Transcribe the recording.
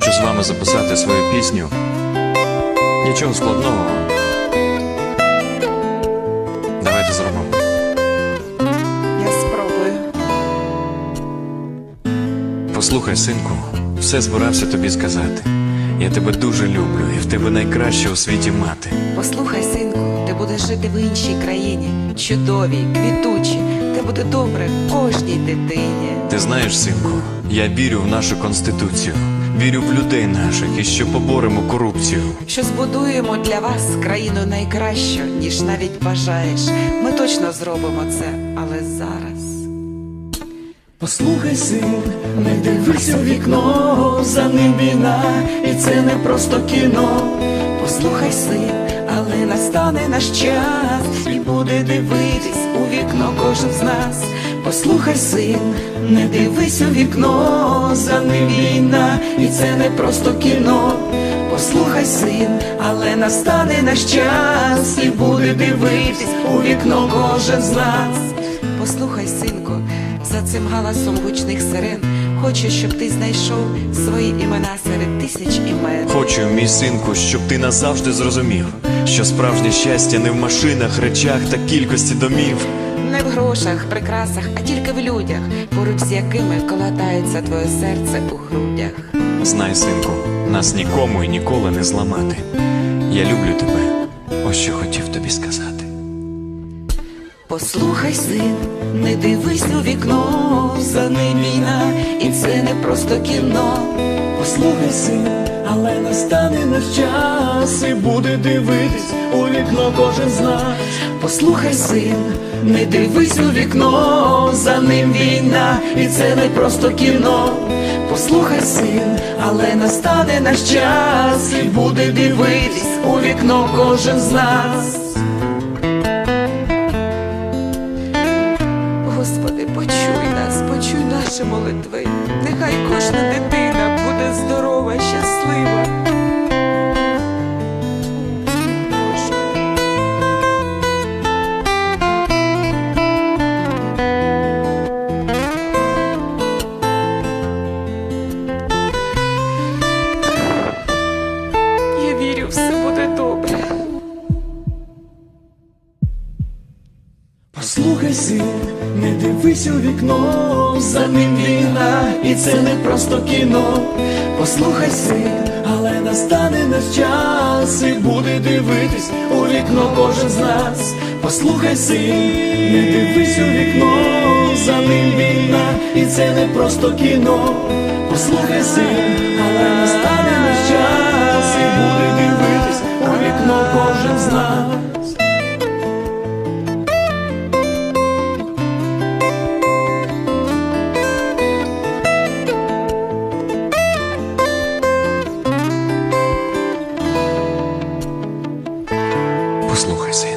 Хочу з вами записати свою пісню. Нічого складного. Давайте зробимо. Я спробую. Послухай, синку, все збирався тобі сказати. Я тебе дуже люблю, і в тебе найкраще у світі мати. Послухай, синку, ти будеш жити в іншій країні, чудовій, квітучій, де буде добре кожній дитині. Ти знаєш, синку, я вірю в нашу конституцію, вірю в людей наших і що поборемо корупцію. Що збудуємо для вас країну найкращу, ніж навіть бажаєш. Ми точно зробимо це, але зараз. Послухай, син, не дивися в вікно, за ним війна, і це не просто кіно. Послухай, син, але настане наш час, і буде дивитись у вікно кожен з нас. Послухай, син, не дивись у вікно, за ним війна, і це не просто кіно. Послухай, син, але настане наш час, і буде дивитись у вікно кожен з нас. Послухай, синку, за цим галасом гучних сирен. Хочу, щоб ти знайшов свої імена серед тисяч імен. Хочу, мій синку, щоб ти назавжди зрозумів, що справжнє щастя не в машинах, речах та кількості домів. Не в грошах, прикрасах, а тільки в людях, поруч з якими колотається твоє серце у грудях. Знай, синку, нас нікому і ніколи не зламати. Я люблю тебе. Ось що хотів тобі сказати. Послухай, син, не дивись у вікно, за ним війна, і це не просто кіно. Послухай, син, але настане наш час і буде дивитись у вікно кожен з нас. Послухай, син, не дивись у вікно, за ним війна, і це не просто кіно. Послухай, син, але настане наш час і буде дивитись у вікно кожен з нас. Господи, почуй нас, почуй наші молитви. Нехай кожна дитина буде здорова, щаслива. Я вірю, все буде добре. Послухай, син, не дивись у вікно, за ним війна, і це не просто кіно. Послухай син, але настане наш час, і буде дивитись у вікно кожен з нас. Послухай син, не дивись у вікно, за ним війна, і це не просто кіно. Послухай син, але настане наш час, і буде. Послухайся.